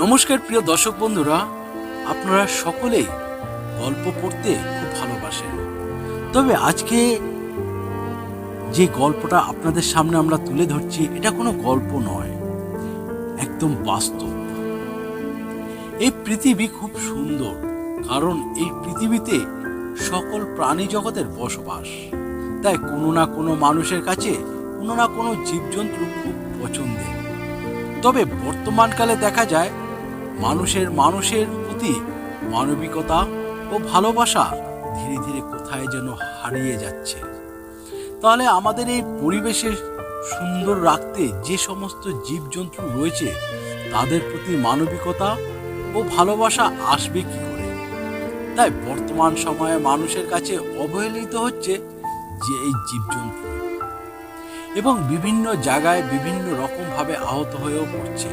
নমস্কার প্রিয় দর্শক বন্ধুরা, আপনারা সকলেই গল্প পড়তে খুব ভালোবাসেন। তবে আজকে যে গল্পটা আপনাদের সামনে আমরা তুলে ধরছি, এটা কোনো গল্প নয়, একদম বাস্তব। এই পৃথিবী খুব সুন্দর, কারণ এই পৃথিবীতে সকল প্রাণী জগতের বসবাস। তাই কোনো না কোনো মানুষের কাছে কোনো না কোনো জীবজন্তু খুব পছন্দের। তবে বর্তমানকালে দেখা যায় মানুষের মানুষের প্রতি মানবিকতা ও ভালোবাসা ধীরে ধীরে কোথায় যেন হারিয়ে যাচ্ছে। তাহলে আমাদের এই পরিবেশের সুন্দর রাখতে যে সমস্ত জীবজন্তু রয়েছে, তাদের প্রতি মানবিকতা ও ভালোবাসা আসবে কি করে? তাই বর্তমান সময়ে মানুষের কাছে অবহেলিত হচ্ছে যে এই জীবজন্তু। এবং বিভিন্ন জায়গায় বিভিন্ন রকমভাবে আহত হয়েও পড়ছে।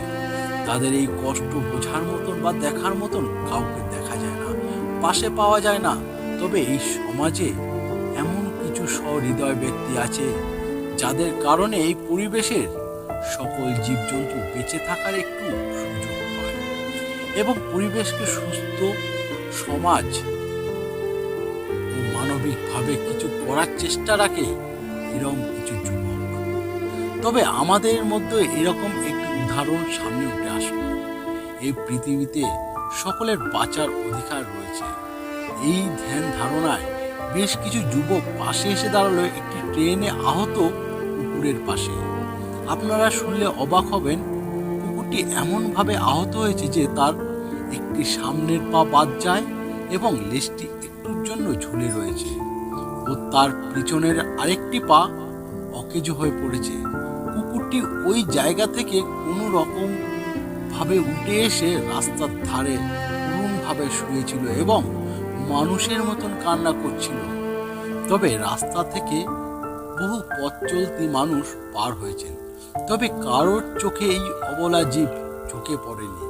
তাদের এই কষ্ট বোঝার মতন বা দেখার মতন কাউকে দেখা যায় না, পাশে পাওয়া যায় না। তবে এই সমাজে এমন কিছু সহৃদয় ব্যক্তি আছে, যাদের কারণে এই পরিবেশের সকল জীবজন্তু বেঁচে থাকার একটু সুযোগ হয় এবং পরিবেশকে সুস্থ সমাজ মানবিকভাবে কিছু করার চেষ্টা রাখে এরকম কিছু যুবক তবে আমাদের মধ্যে এরকম একটি উদাহরণ সামনে উঠে আসলো। এই পৃথিবীতে সকলের বাঁচার অধিকার রয়েছে। এই ধ্যান ধারণায় বেশ কিছু যুবক পাশে এসে দাঁড়াল একটি ট্রেনে আহত কুকুরের পাশে। আপনারা শুনলে অবাক হবেন, কুকুরটি এমনভাবে আহত হয়েছে যে তার একটি সামনের পা বাদ যায় এবং লেজটি একটুর জন্য ঝুলে রয়েছে ও তার পিছনের আরেকটি পা অকেজ হয়ে পড়েছে। কুকুরটি ওই জায়গা থেকে কোনো রকম ভাবে উঠে এসে রাস্তার ধারে করুণভাবে শুয়েছিল এবং মানুষের মতন কান্না করছিল। তবে রাস্তা থেকে বহু পথ চলতি মানুষ পার হয়েছেন। তবে কারোর চোখে এই অবলা জীব চোখে পড়েনি।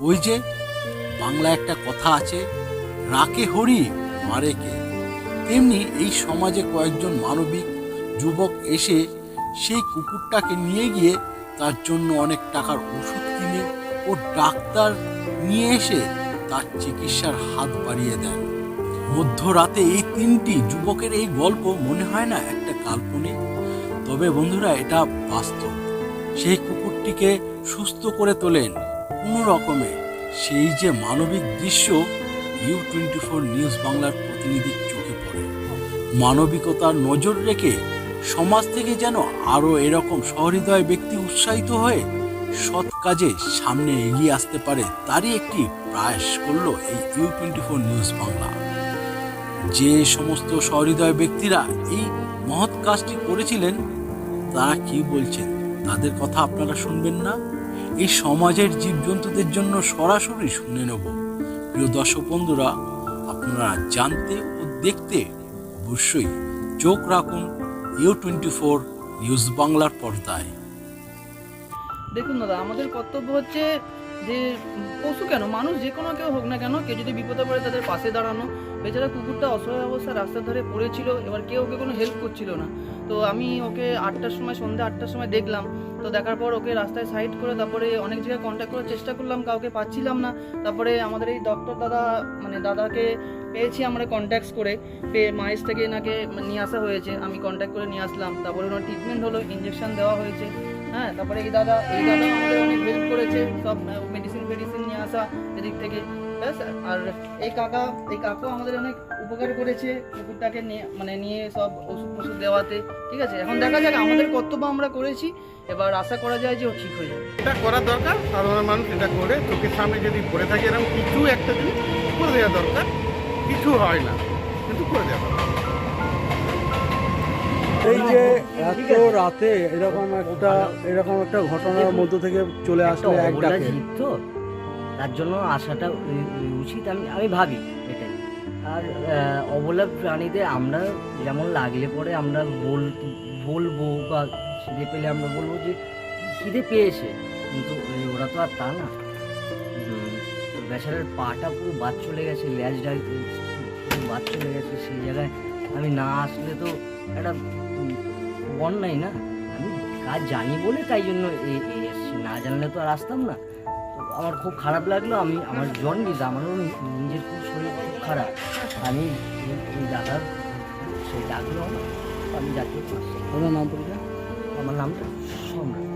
ওই যে বাংলা একটা কথা আছে, রাকে হরি, মারে কে? তেমনি এই সমাজে কয়েকজন মানবিক যুবক এসে সেই কুকুরটাকে নিয়ে গিয়ে তার জন্য অনেক টাকার ওষুধ কিনে ও ডাক্তার নিয়ে এসে তার চিকিৎসার হাত বাড়িয়ে দেন। মধ্যরাতে এই তিনটি যুবকের এই গল্প মনে হয় না একটা কাল্পনিক? তবে বন্ধুরা, এটা বাস্তব। সেই কুকুরটিকে সুস্থ করে তোলেন কোনো রকমে। সেই যে মানবিক দৃশ্য ইউ টোয়েন্টি ফোর নিউজ বাংলার প্রতিনিধির চোখে পড়ে। মানবিকতার নজর রেখে সমাজ থেকে যেন আরও এরকম সহৃদয় ব্যক্তি উৎসাহিত হয়ে সৎ কাজে সামনে এগিয়ে আসতে পারে, তারই একটি প্রয়াস করল এই U twenty four news Bangla. যে সমস্ত সহৃদয় ব্যক্তিরা এই মহৎ কাজটি করেছিলেন, তারা কি বলছেন? তাদের কথা আপনারা শুনবেন না? এই সমাজের জীবজন্তুদের জন্য সরাসরি শুনে নেব। প্রিয় দর্শক বন্ধুরা, আপনারা জানতে ও দেখতে অবশ্যই চোখ রাখুন ইউ টোয়েন্টি ফোর নিউজ বাংলার পর্দায়। দেখুন দাদা, আমাদের কর্তব্য হচ্ছে যে পশু কেন, মানুষ যে কোনো কেউ হোক না কেন, কেউ যদি বিপদে পড়ে তাদের পাশে দাঁড়ানো বেচারা কুকুরটা অসহায় অবস্থায় রাস্তার ধারে পড়েছিল, এবার কেউ ওকে কোনো হেল্প করছিল না। তো আমি ওকে আটটার সময়, সন্ধ্যা আটটার সময় দেখলাম। তো দেখার পর ওকে রাস্তায় সাইড করে তারপরে অনেক জায়গায় কন্ট্যাক্ট করার চেষ্টা করলাম, কাউকে পাচ্ছিলাম না। তারপরে আমাদের এই ডক্টর দাদা মানে দাদাকে পেয়েছি আমরা কন্ট্যাক্ট করে। পেয়ে মাইস থেকে এনাকে নিয়ে আসা হয়েছে, আমি কন্ট্যাক্ট করে নিয়ে আসলাম। তারপরে ওনার ট্রিটমেন্ট হলো ইঞ্জেকশন দেওয়া হয়েছে। হ্যাঁ তারপরে এই দাদা এই দাদা আমাদের অনেক হেল্প করেছে, সব মেডিসিন ফেডিসিন নিয়ে আসা এদিক থেকে। ব্যাস আর এই কাকা এই কাকু আমাদের অনেক উপকার করেছে কুকুরটাকে নিয়ে মানে নিয়ে সব ওষুধ দেওয়াতে ঠিক আছে? এখন দেখা যাক আমাদের কর্তব্য আমরা করেছি এবার আশা করা যায় যে ও ঠিক হয়ে যাবে। এটা করা দরকার সাধারণ মানুষ এটা করে চোখের সামনে যদি পড়ে থাকে এরকম কিছু একটা জিনিস করে দেওয়া দরকার। কিছু হয় না কিন্তু করে দেওয়া এই যে এত রাতে এরকম একটা এরকম একটা ঘটনার মধ্য থেকে চলে একটা আসলে এক ডাকে। তার জন্য আসাটা উচিত, আমি আমি ভাবি এটাই। আর অবলা প্রাণীদের আমরা যেমন লাগলে পরে আমরা বল, বলব বা খিদে পেলে আমরা বলব যে, খিদে পেয়েছে, কিন্তু ওরা তো আর তা না। বেচারার পাটা পুরো বাদ চলে গেছে ল্যাজটা পুরো বাদ চলে গেছে, সেই জায়গায় আমি না আসলে তো একটা অন্যায় না। আমি কাজ জানি বলে তাই জন্য এসছি। না জানলে তো আর আসতাম না। আমার খুব খারাপ লাগল আমি আমার জন্ডিস আমারও নিজের খুব শরীর খুব খারাপ। আমি এই দাদা সেই ডাকলো আমার আমি যাচ্ছি আপনার নাম পরিচয়? আমার নামটা সম্রাট।